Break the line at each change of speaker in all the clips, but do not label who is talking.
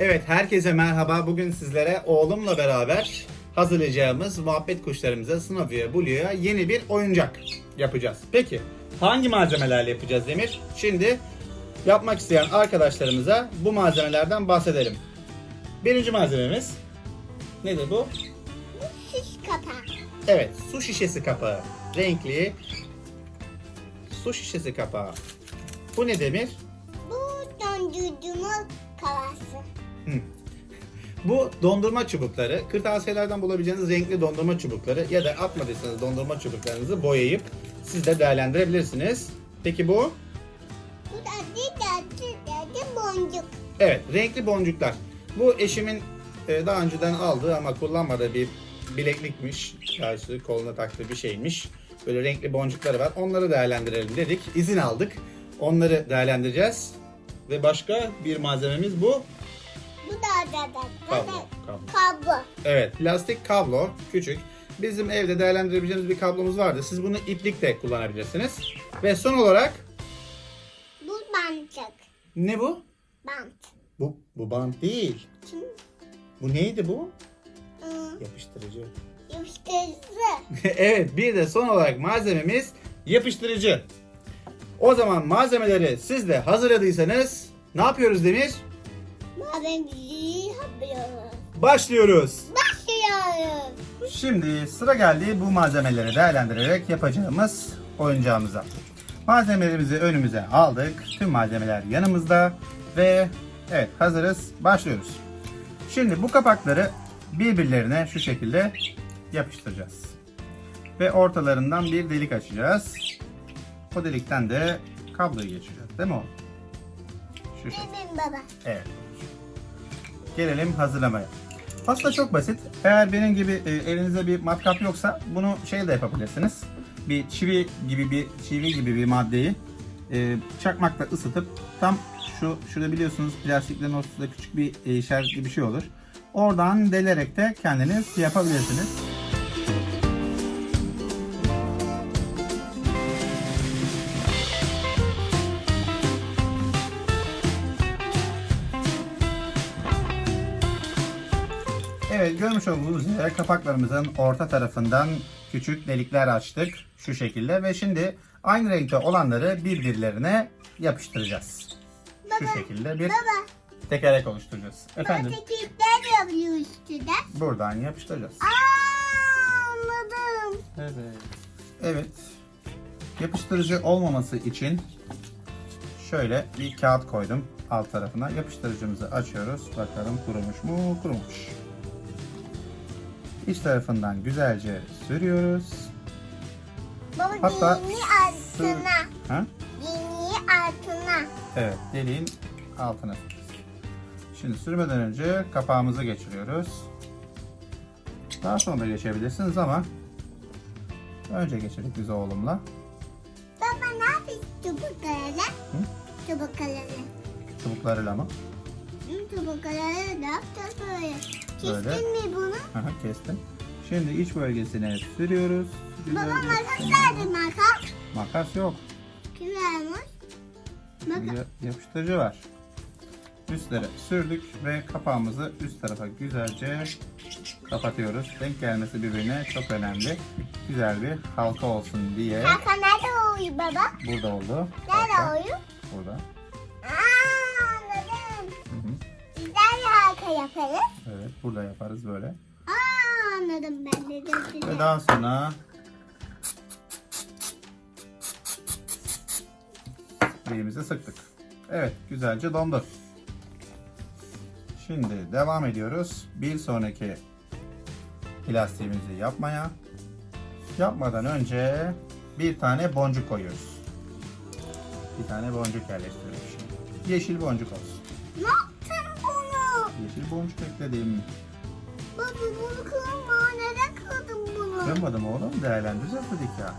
Evet, herkese merhaba. Bugün sizlere oğlumla beraber hazırlayacağımız muhabbet kuşlarımıza, Snoopy'ye, Blue'ya yeni bir oyuncak yapacağız. Peki, hangi malzemelerle yapacağız Demir? Şimdi yapmak isteyen arkadaşlarımıza bu malzemelerden bahsedelim. Birinci malzememiz nedir bu?
Şiş kapağı.
Evet, su şişesi kapağı. Renkli su şişesi kapağı. Bu ne Demir?
Bu döndürdüğümüz kavası.
Bu dondurma çubukları. Kırtasiyelerden bulabileceğiniz renkli dondurma çubukları ya da atmadıysanız dondurma çubuklarınızı boyayıp siz de değerlendirebilirsiniz. Peki bu?
Bu da dedi boncuk.
Evet, renkli boncuklar. Bu eşimin e, daha önceden aldığı ama kullanmadığı bir bileklikmiş. Karşı koluna taktığı bir şeymiş. Böyle renkli boncukları var. Onları değerlendirelim dedik. İzin aldık. Onları değerlendireceğiz. Ve başka bir malzememiz bu. Kablo, kablo.
kablo.
Evet, plastik kablo, küçük. Bizim evde değerlendirebileceğimiz bir kablomuz vardı. Siz bunu iplik de kullanabilirsiniz. Ve son olarak
Bu bantçık.
ne bu?
Bant.
Bu, bu bant değil.
Şimdi
Bu neydi bu?
ıı,
Yapıştırıcı.
yapıştırıcı.
evet, bir de son olarak malzememiz yapıştırıcı. O zaman malzemeleri siz de hazırladıysanız ne yapıyoruz Demir?
Mavinciyi yapıyoruz.
Başlıyoruz.
Başlıyoruz.
Şimdi sıra geldi bu malzemeleri değerlendirerek yapacağımız oyuncağımıza. Malzemelerimizi önümüze aldık. Tüm malzemeler yanımızda ve evet hazırız. Başlıyoruz. Şimdi bu kapakları birbirlerine şu şekilde yapıştıracağız. Ve ortalarından bir delik açacağız. O delikten de kabloyu geçireceğiz. Değil mi oğlum? Şu şekilde. Evet. Gelelim hazırlamaya. Aslında çok basit. Eğer benim gibi e, elinizde bir matkap yoksa bunu şey de yapabilirsiniz. Bir çivi gibi bir çivi gibi bir maddeyi e, çakmakla ısıtıp tam şu şurada biliyorsunuz plastiklerin ortasında küçük bir e, işaretli bir şey olur. Oradan delerek de kendiniz yapabilirsiniz. Evet görmüş olduğunuz üzere kapaklarımızın orta tarafından küçük delikler açtık şu şekilde ve şimdi aynı renkte olanları birbirlerine yapıştıracağız. Şu
Baba,
şekilde bir
Baba.
tekerlek oluşturacağız. Efendim
Baba tekerler yapıyor üstüne.
buradan yapıştıracağız.
Aa anladım.
Evet. Evet. Yapıştırıcı olmaması için şöyle bir kağıt koydum alt tarafına. Yapıştırıcımızı açıyoruz. Bakalım kurumuş mu? Kurumuş. İç tarafından güzelce sürüyoruz.
Baba
Hatta sür-
altına.
Ha?
Dini altına.
Evet, deliğin altına. Şimdi sürmeden önce kapağımızı geçiriyoruz. Daha sonra da geçebilirsiniz ama önce geçirdik biz oğlumla.
Baba ne yapıyorsun çubuklarla?
Hı?
Çubuklarla.
Çubuklarıyla mı?
Çubuklarla ne yapacağız böyle?
Böyle.
Kestin mi bunu?
Aha, kestim. Şimdi iç bölgesine sürüyoruz.
Baba makas nerede makas?
Makas yok.
Kim vermiş? Makas.
Ya- Yapıştırıcı var. Üstlere sürdük ve kapağımızı üst tarafa güzelce kapatıyoruz. Denk gelmesi birbirine çok önemli. Güzel bir halka olsun diye.
Hakan nerede uyuyor baba?
Burada oldu.
Nerede
Halka.
uyuyor?
Burada.
Yaparız.
Evet burada yaparız böyle.
Aa anladım ben de. de, de.
Ve daha sonra spreyimizi sıktık. Evet güzelce dondu. Şimdi devam ediyoruz. Bir sonraki plastiğimizi yapmaya. Yapmadan önce bir tane boncuk koyuyoruz. Bir tane boncuk yerleştiriyoruz. Yeşil boncuk olsun. Yeşil boncuk ekledim.
Baba bunu kırma. Neden kırdın bunu?
Kırmadım oğlum değerlendireceğiz dedik ya.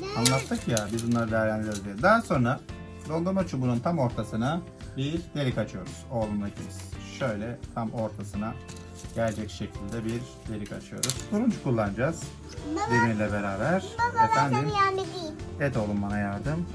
Ne?
Anlattık ya biz bunları değerlendireceğiz diye. Daha sonra dondurma çubuğunun tam ortasına bir delik açıyoruz. Oğlumla ikimiz. Şöyle tam ortasına gelecek şekilde bir delik açıyoruz. Turuncu kullanacağız.
Baba,
Demirle beraber.
baba ben
Efendim.
sana yardım edeyim.
Et oğlum bana yardım.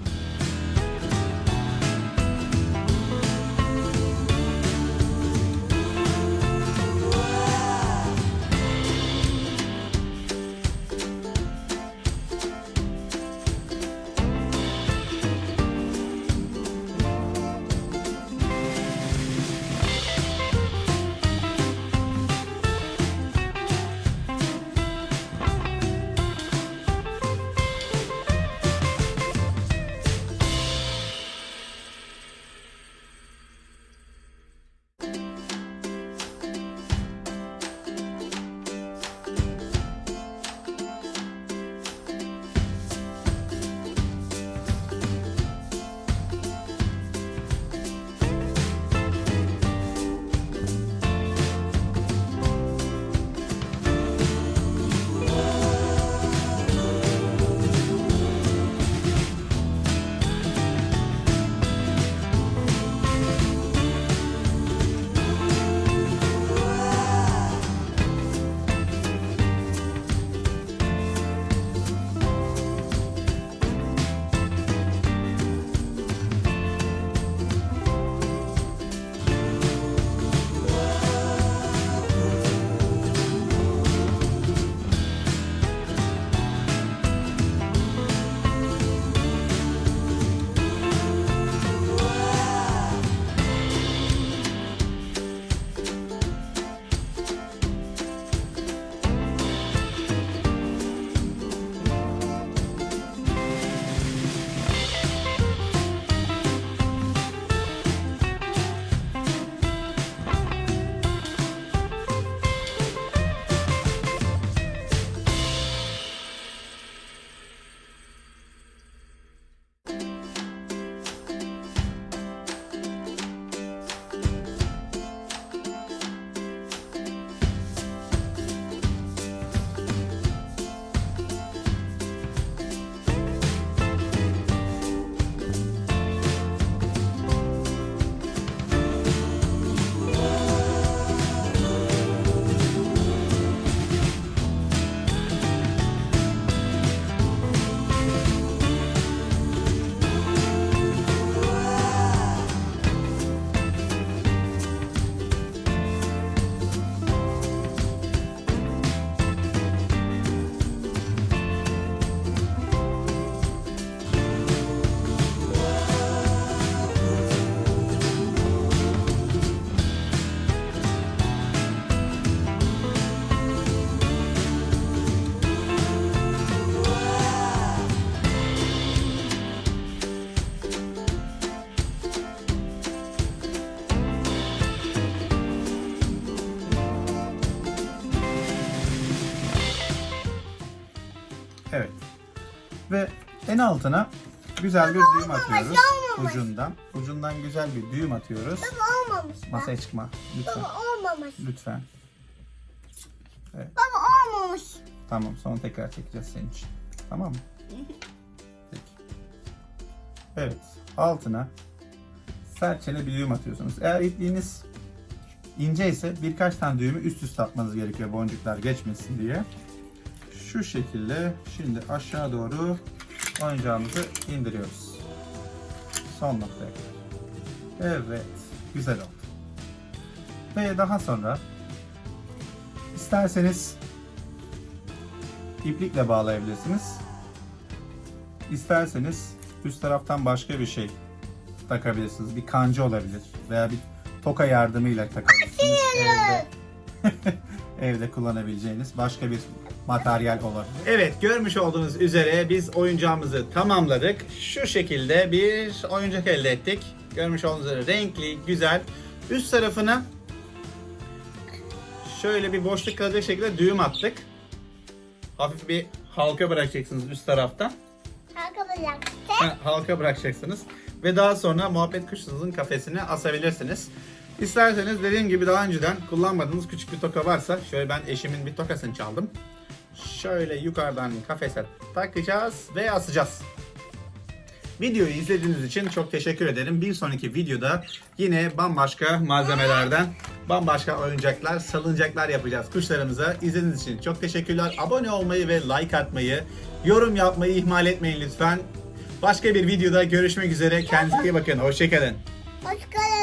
En altına güzel bir düğüm atıyoruz. Ucundan. Ucundan güzel bir düğüm atıyoruz.
Baba olmamış.
Masaya çıkma. Lütfen.
Baba olmamış.
Lütfen.
Baba olmamış.
Tamam sonra tekrar çekeceğiz senin için. Tamam mı? Peki. Evet. Altına serçeli bir düğüm atıyorsunuz. Eğer ipliğiniz ince ise birkaç tane düğümü üst üste atmanız gerekiyor boncuklar geçmesin diye. Şu şekilde şimdi aşağı doğru oyuncağımızı indiriyoruz. Son noktaya kadar. Evet. Güzel oldu. Ve daha sonra isterseniz iplikle bağlayabilirsiniz. İsterseniz üst taraftan başka bir şey takabilirsiniz. Bir kanca olabilir veya bir toka yardımıyla takabilirsiniz. Evde, evde kullanabileceğiniz başka bir materyal olabilir. Evet görmüş olduğunuz üzere biz oyuncağımızı tamamladık. Şu şekilde bir oyuncak elde ettik. Görmüş olduğunuz üzere renkli, güzel. Üst tarafına şöyle bir boşluk kalacak şekilde düğüm attık. Hafif bir halka bırakacaksınız üst taraftan.
Arkadaşlar.
Ha, halka bırakacaksınız. Ve daha sonra muhabbet kuşunuzun kafesine asabilirsiniz. İsterseniz dediğim gibi daha önceden kullanmadığınız küçük bir toka varsa şöyle ben eşimin bir tokasını çaldım. Şöyle yukarıdan kafese takacağız ve asacağız. Videoyu izlediğiniz için çok teşekkür ederim. Bir sonraki videoda yine bambaşka malzemelerden bambaşka oyuncaklar, salıncaklar yapacağız kuşlarımıza. İzlediğiniz için çok teşekkürler. Abone olmayı ve like atmayı, yorum yapmayı ihmal etmeyin lütfen. Başka bir videoda görüşmek üzere. Kendinize iyi bakın. Hoşçakalın.
Hoş geldin.